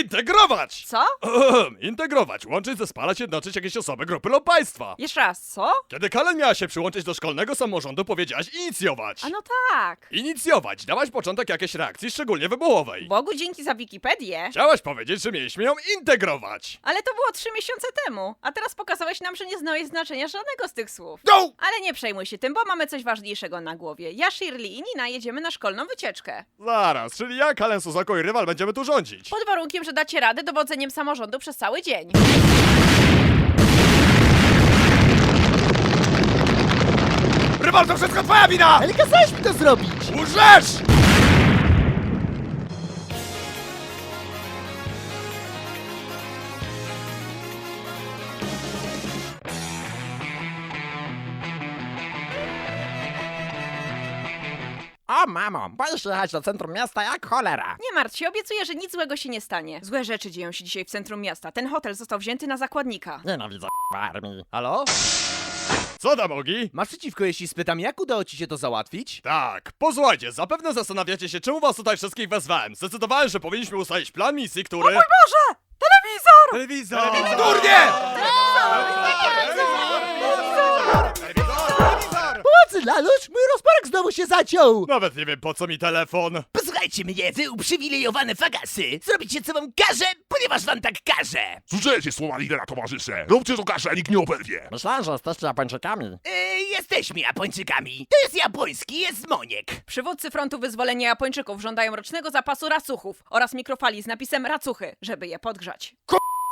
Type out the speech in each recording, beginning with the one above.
Integrować! Co? Ehem, integrować, łączyć, zespalać, jednoczyć jakieś osoby, grupy lub państwa. Jeszcze raz, co? Kiedy Kalen miała się przyłączyć do szkolnego samorządu, powiedziałaś inicjować. A no tak. Inicjować, dałaś początek jakiejś reakcji, szczególnie wybuchowej. Bogu dzięki za Wikipedię. Chciałaś powiedzieć, że mieliśmy ją integrować. Ale to było trzy miesiące temu, a teraz pokazałeś nam, że nie znałeś znaczenia żadnego z tych słów. No! Ale nie przejmuj się tym, bo mamy coś ważniejszego na głowie. Ja, Shirley i Nina jedziemy na szkolną wycieczkę. Zaraz, czyli ja, Kalen Suzako i rywal będziemy tu rządzić. Pod warunkiem, że dacie radę dowodzeniem samorządu przez cały dzień. Rywal, to wszystko twoja wina! Ale kazałeś mi to zrobić! Łżesz! O mamo, się jechać do centrum miasta jak cholera. Nie martw się, obiecuję, że nic złego się nie stanie. Złe rzeczy dzieją się dzisiaj w centrum miasta. Ten hotel został wzięty na zakładnika. Nienawidzę armii. Halo? Co tam, Ogi? Masz przeciwko, jeśli spytam, jak udało ci się to załatwić? Tak, posłuchajcie, zapewne zastanawiacie się, czemu was tutaj wszystkich wezwałem. Zdecydowałem, że powinniśmy ustalić plan misji, który... O mój Boże! Telewizor! Telewizor! Telewizor! Durnie! Lalusz! Mój rozporek znowu się zaciął! Nawet nie wiem, po co mi telefon. Posłuchajcie mnie, wy uprzywilejowane fagasy! Zrobicie co wam każę, ponieważ wam tak każę! Słyszeliście słowa lidera towarzysze. Róbcie to kaszę, nikt nie oberwie. Myślałem, że jesteście Japończykami. Yy, jesteśmy Japończykami. To jest japoński, jest moniek. Przywódcy frontu wyzwolenia Japończyków żądają rocznego zapasu racuchów oraz mikrofali z napisem racuchy, żeby je podgrzać.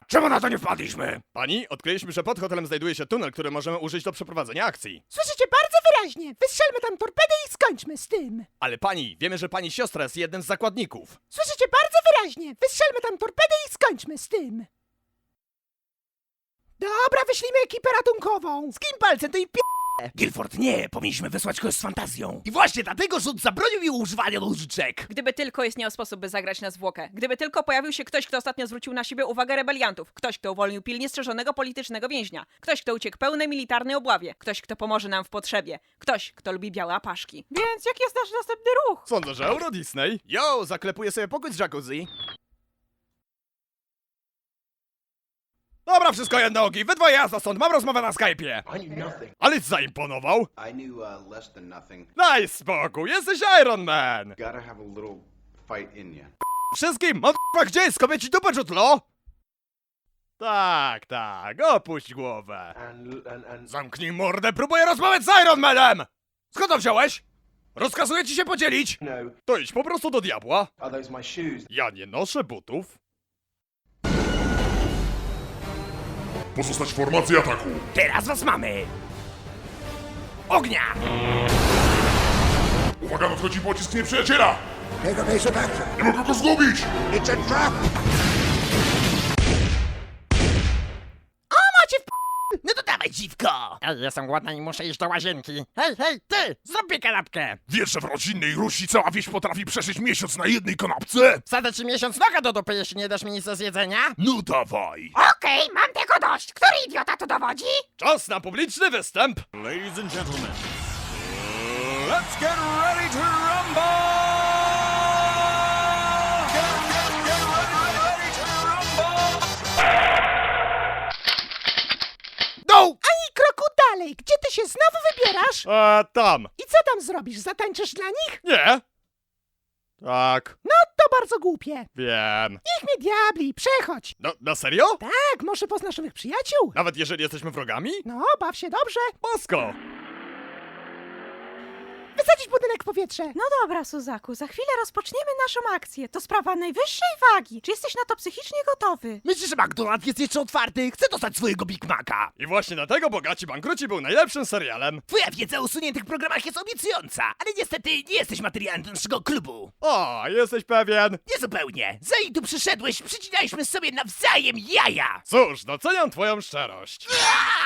Czemu na to nie wpadliśmy? Pani, odkryliśmy, że pod hotelem znajduje się tunel, który możemy użyć do przeprowadzenia akcji. Słyszycie bardzo wyraźnie. Wystrzelmy tam torpedę i skończmy z tym. Ale pani, wiemy, że pani siostra jest jednym z zakładników. Słyszycie bardzo wyraźnie. Wystrzelmy tam torpedę i skończmy z tym. Dobra, wyślijmy ekipę ratunkową. Z kim palcem to i p... Guilford, nie, powinniśmy wysłać kogoś z fantazją. I właśnie dlatego rząd zabronił mi używania nożyczek. Gdyby tylko istniał sposób, by zagrać na zwłokę. Gdyby tylko pojawił się ktoś, kto ostatnio zwrócił na siebie uwagę rebeliantów. Ktoś, kto uwolnił pilnie strzeżonego politycznego więźnia. Ktoś, kto uciekł pełnej militarnej obławie. Ktoś, kto pomoże nam w potrzebie. Ktoś, kto lubi białe apaszki. Więc jaki jest nasz następny ruch? Sądzę, że Euro Disney. Yo, zaklepuję sobie pokój z jacuzzi. Dobra, wszystko jedno, Ogi, wy dwoje jazda stąd, mam rozmowę na Skype'ie. I knew nothing. Ale zaimponował. I knew uh, less than nothing. Daj spokój, jesteś Iron Man. Gotta have a little fight in you. Wszystkim, m***a, gdzie jest kobieci dupę czutlo? Tak, tak, opuść głowę. And and and Zamknij mordę, próbuję rozmawiać z Iron Manem! Skąd to wziąłeś? Rozkazuję ci się podzielić? no, To idź po prostu do diabła. are those my shoes? Ja nie noszę butów. Pozostać w formacji ataku. Teraz was mamy. Ognia! Uwaga, nadchodzi pocisk nieprzyjaciela! Nie mogę go zgubić! O, macie w p... No to dawaj, dziwko! Ej, jestem głodna i muszę iść do łazienki. Hej, hej, ty! Zrób mi kanapkę! Wiesz, że w rodzinnej Rusi cała wieś potrafi przeżyć miesiąc na jednej kanapce? Wsadzę ci miesiąc noga do dupy, jeśli nie dasz mi nic do zjedzenia. No dawaj! Okej, mam tego dość. Który idiota tu dowodzi? Czas na publiczny występ. Ladies and gentlemen, let's get ready to rumble! Kroku dalej. Gdzie ty się znowu wybierasz? A tam. I co tam zrobisz? Zatańczysz dla nich? Nie? Tak, No, to bardzo głupie. wiem. Niech mnie diabli, przechodź. No, na serio? Tak, może poznasz nowych przyjaciół? Nawet jeżeli jesteśmy wrogami? No, baw się dobrze. Bosko! W powietrze. No dobra, Suzaku, za chwilę rozpoczniemy naszą akcję. To sprawa najwyższej wagi. Czy jesteś na to psychicznie gotowy? Myślisz, że McDonald's jest jeszcze otwarty? Chcę dostać swojego Big Maca. I właśnie dlatego Bogaci Bankruci był najlepszym serialem. Twoja wiedza o usuniętych programach jest obiecująca, ale niestety nie jesteś materiałem do naszego klubu. O, jesteś pewien? Niezupełnie. Zanim tu przyszedłeś, przycinaliśmy sobie nawzajem jaja. Cóż, doceniam twoją szczerość.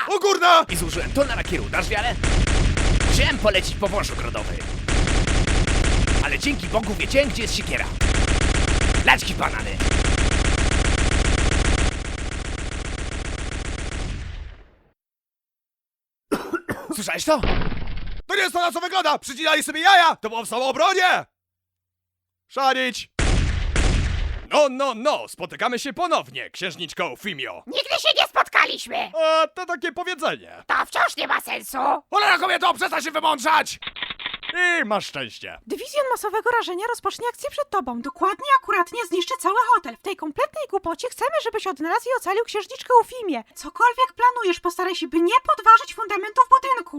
O kurna! I zużyłem to na lakieru, dasz wiarę? Chciałem polecić po wąż ogrodowy. Ale dzięki Bogu wiedziałem, gdzie jest siekiera. Laćki banany. Słyszałeś to? To nie jest to, na co wygląda! Przycinali sobie jaja! To było w samoobronie! Szanić! No, no, no, spotykamy się ponownie, księżniczko Eufimio. Nigdy się nie spotkaliśmy! A to takie powiedzenie. To wciąż nie ma sensu! Cholera kobieto, przestań się wymądrzać! I masz szczęście. Dywizjon masowego rażenia rozpocznie akcję przed tobą. Dokładnie, akuratnie zniszczy cały hotel. W tej kompletnej głupocie chcemy, żebyś odnalazł i ocalił księżniczkę Ufimię. Cokolwiek planujesz, postaraj się, by nie podważyć fundamentów budynku.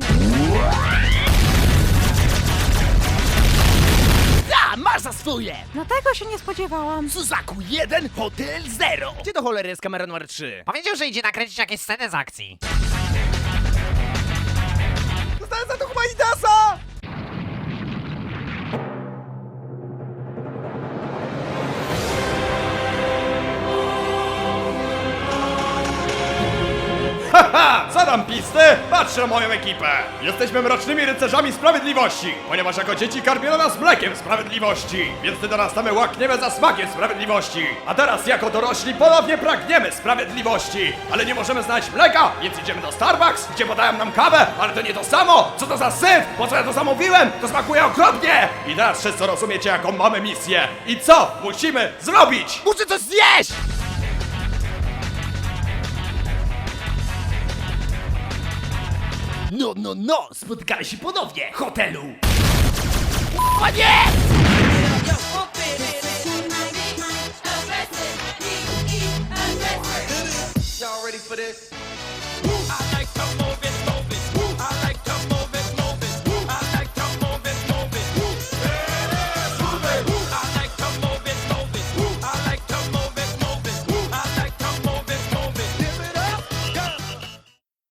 A, masz za swoje! No tego się nie spodziewałam. Suzaku 1, Hotel 0! Gdzie do cholery jest kamera numer 3? Powiedział, że idzie nakręcić jakieś sceny z akcji. Dostałem za to Humanitasa! Haha, co tam pisty? Patrz na moją ekipę! Jesteśmy mrocznymi rycerzami sprawiedliwości, ponieważ jako dzieci karmiono nas mlekiem sprawiedliwości, więc gdy dorastamy łakniemy za smakiem sprawiedliwości. A teraz jako dorośli ponownie pragniemy sprawiedliwości, ale nie możemy znaleźć mleka, więc idziemy do Starbucks, gdzie podają nam kawę, ale to nie to samo! Co to za syf? Po co ja to zamówiłem? To smakuje okropnie! I teraz wszyscy rozumiecie jaką mamy misję. I co musimy zrobić? Muszę coś zjeść! No, no, no! Spotykamy się ponownie! Hotelu! O nie!